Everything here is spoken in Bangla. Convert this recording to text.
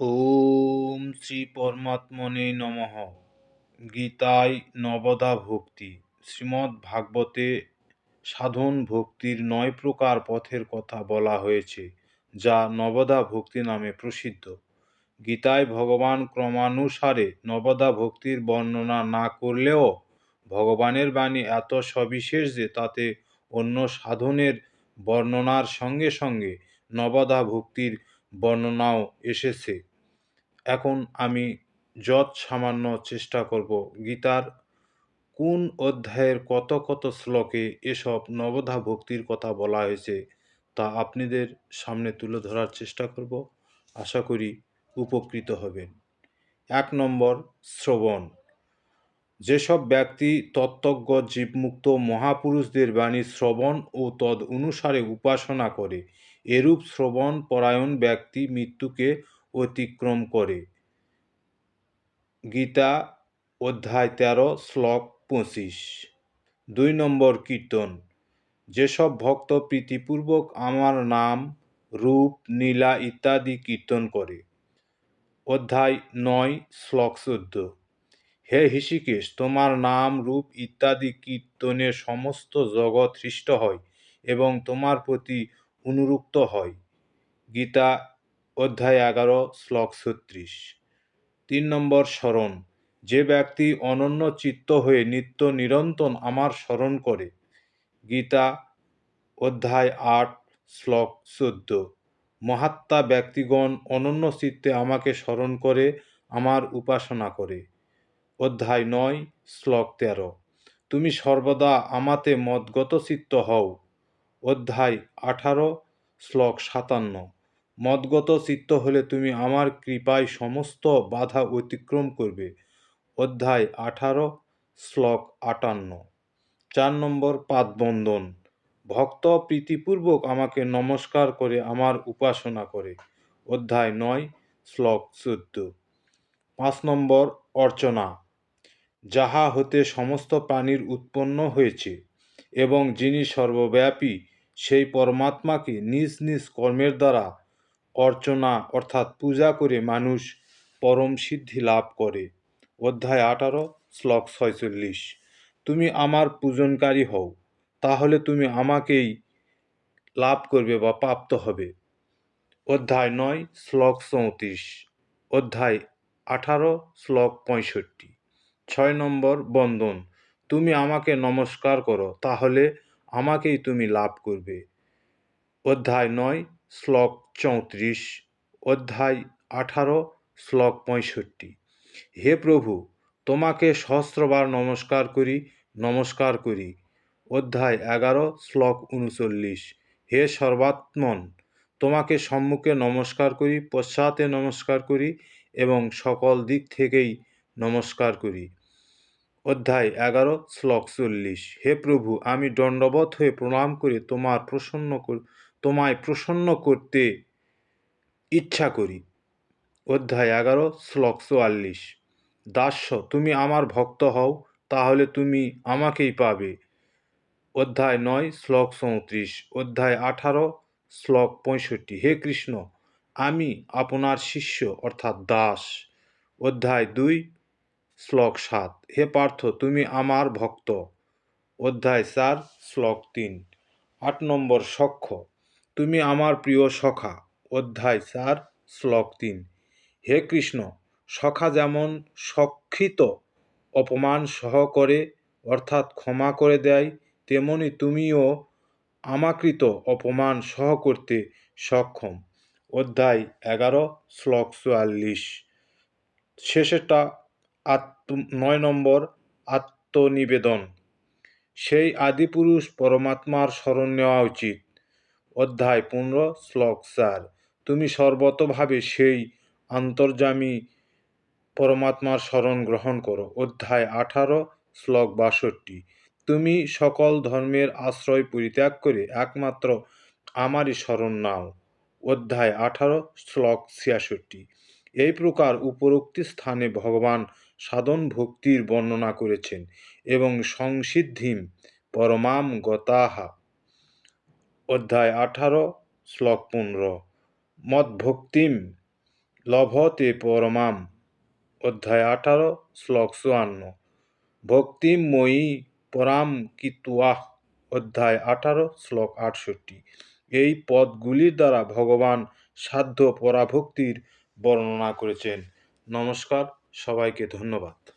ওম শ্রী পরমাত্মনে নমঃ। গীতায় নবদা ভক্তি শ্রীমদ্ ভাগবতে সাধন ভক্তির নয় প্রকার পথের কথা বলা হয়েছে, যা নবদা ভক্তি নামে প্রসিদ্ধ। গীতায় ভগবান ক্রমানুসারে নবদা ভক্তির বর্ণনা না করলেও ভগবানের বাণী এত সবিশেষ যে তাতে অন্য সাধনের বর্ণনার সঙ্গে সঙ্গে নবদা ভক্তির বর্ণনাও এসেছে। এখন আমি যৎ সামান্য চেষ্টা করব। গীতার কোন অধ্যায়ের কত কত শ্লোকে এসব নবধা ভক্তির কথা বলা হয়েছে, তা আপনাদের সামনে তুলে ধরার চেষ্টা করব। আশা করি উপকৃত হবেন। এক নম্বর, শ্রবণ। যেসব ব্যক্তি তত্ত্বজ্ঞ, জীবমুক্ত মহাপুরুষদের বাণী শ্রবণ ও তদ অনুসারে উপাসনা করে, এরূপ শ্রবণ পরায়ণ ব্যক্তি মৃত্যুকে অতিক্রম করে। গীতা, অধ্যায় তেরো, শ্লোক পঁচিশ। দুই নম্বর কীর্তন। যেসব ভক্ত প্রীতিপূর্বক আমার নাম, রূপ, নীলা ইত্যাদি কীর্তন করে। অধ্যায় নয়, শ্লোক চোদ্দ। হে হৃষিকেশ, তোমার নাম, রূপ ইত্যাদি কীর্তনে সমস্ত জগৎ হৃষ্ট হয় এবং তোমার প্রতি অনুরুক্ত হয়। গীতা অধ্যায় এগারো, শ্লোক ছত্রিশ। তিন নম্বর স্মরণ, যে ব্যক্তি অনন্য চিত্ত হয়ে নিত্য নিরন্তন আমার স্মরণ করে। গীতা, অধ্যায় আট, শ্লোক চোদ্দ। মহাত্মা ব্যক্তিগণ অনন্য চিত্তে আমাকে স্মরণ করে, আমার উপাসনা করে। অধ্যায় নয়, শ্লোক তেরো। তুমি সর্বদা আমাতে মদগত চিত্ত হও। অধ্যায় আঠারো, শ্লোক সাতান্ন। মদগত চিত্ত হলে তুমি আমার কৃপায় সমস্ত বাধা অতিক্রম করবে। অধ্যায় আঠারো, শ্লোক আটান্ন। চার নম্বর পাদবন্দন ভক্ত প্রীতিপূর্বক আমাকে নমস্কার করে আমার উপাসনা করে। অধ্যায় নয়, শ্লোক চোদ্দ। পাঁচ নম্বর অর্চনা। যাহা হতে সমস্ত প্রাণীর উৎপন্ন হয়েছে এবং যিনি সর্বব্যাপী সেই পরমাত্মাকে নিজ নিজ কর্মের দ্বারা অর্চনা, অর্থাৎ পূজা করে মানুষ পরম সিদ্ধি লাভ করে। অধ্যায় আঠারো, শ্লোক ছয়চল্লিশ। তুমি আমার পূজনকারী হও, তাহলে তুমি আমাকেই লাভ করবে বা প্রাপ্ত হবে। অধ্যায় নয়, শ্লোক চৌত্রিশ। অধ্যায় আঠারো, শ্লোক পঁয়ষট্টি। ছয় নম্বর বন্দন তুমি আমাকে নমস্কার করো, তাহলে আমাকেই তুমি লাভ করবে। অধ্যায় নয় শ্লোক চৌত্রিশ, অধ্যায় আঠারো, শ্লোক পঁয়ষট্টি। হে প্রভু, তোমাকে সহস্রবার নমস্কার করি নমস্কার করি। অধ্যায় এগারো, শ্লোক উনচল্লিশ। হে সর্বাত্মন, তোমাকে সম্মুখে নমস্কার করি, পশ্চাতে নমস্কার করি এবং সকল দিক থেকেই নমস্কার করি। অধ্যায় এগারো, শ্লোক চল্লিশ। হে প্রভু, আমি দণ্ডবত হয়ে প্রণাম করে তোমার প্রসন্ন তোমায় প্রসন্ন করতে ইচ্ছা করি। অধ্যায় এগারো, শ্লোক চুয়াল্লিশ। দাস্য, তুমি আমার ভক্ত হও, তাহলে তুমি আমাকেই পাবে। অধ্যায় নয়, শ্লোক চৌত্রিশ। অধ্যায় আঠারো, শ্লোক পঁয়ষট্টি। হে কৃষ্ণ, আমি আপনার শিষ্য, অর্থাৎ দাস। অধ্যায় দুই, শ্লোক সাত। হে পার্থ, তুমি আমার ভক্ত। অধ্যায় চার, শ্লোক তিন। আট নম্বর সখ্য তুমি আমার প্রিয় সখা, অধ্যায় চার, শ্লোক তিন। হে কৃষ্ণ, সখা যেমন সক্ষিত অপমান সহ করে, অর্থাৎ ক্ষমা করে দেয়, তেমনি তুমিও আমাকৃত অপমান সহ করতে সক্ষম। অধ্যায় এগারো, শ্লোক চুয়াল্লিশ। শেষেরটা আত্ম, নয় নম্বর, আত্মনিবেদন। সেই আদিপুরুষ পরমাত্মার স্মরণ নেওয়া উচিত। অধ্যায় পনেরো, শ্লোক চার। তুমি সর্বতভাবে সেই আন্তর্জামী পরমাত্মার স্মরণ গ্রহণ করো। অধ্যায় আঠারো, শ্লোক বাষট্টি। তুমি সকল ধর্মের আশ্রয় পরিত্যাগ করে একমাত্র আমারই স্মরণ নাও। অধ্যায় আঠারো, শ্লোক ছিয়াষট্টি। এই প্রকার উপরোক্তি স্থানে ভগবান সাধন ভক্তির বর্ণনা করেছেন এবং সংসিদ্ধিম পরমাম গতাহা। অধ্যায় আঠারো, শ্লোক পনেরো। মদভক্তিম লভতে পরমাম। অধ্যায় আঠারো, শ্লোক চুয়ান্ন। ভক্তিময়ী পরাম কিতুয়াহ অধ্যায় আঠারো, শ্লোক আটষট্টি। এই পদগুলির দ্বারা ভগবান সাধ্য পরাভক্তির বর্ণনা করেছেন। নমস্কার, সবাইকে ধন্যবাদ।